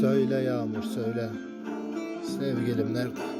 Söyle Yağmur söyle. Sevgilim nerede?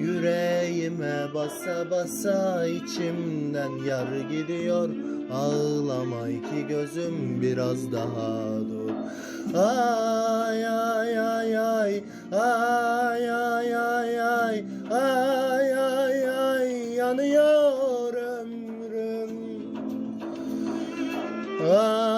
Yüreğime basa basa içimden yar gidiyor Ağlama iki gözüm biraz daha dur Ay ay ay ay ay ay ay ay ay ay ay yanıyor ömrüm Ay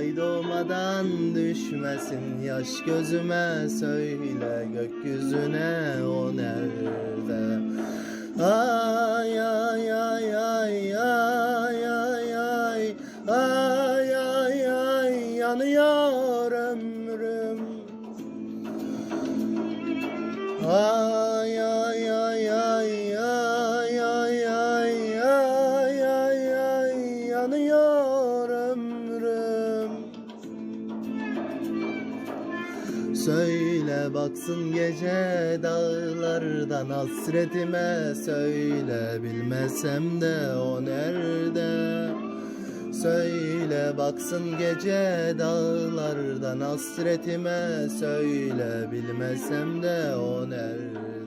Ay doğmadan düşmesin yaş gözüme Söyle gökyüzüne o nerede? Ay ay ay ay ay ay ay Ay ay ay yanıyor ömrüm. Ay. Söyle baksın gece dağlardan hasretime Söyle. Bilmesem de o nerede? Söyle baksın gece dağlardan hasretime Söyle. Bilmesem de o nerede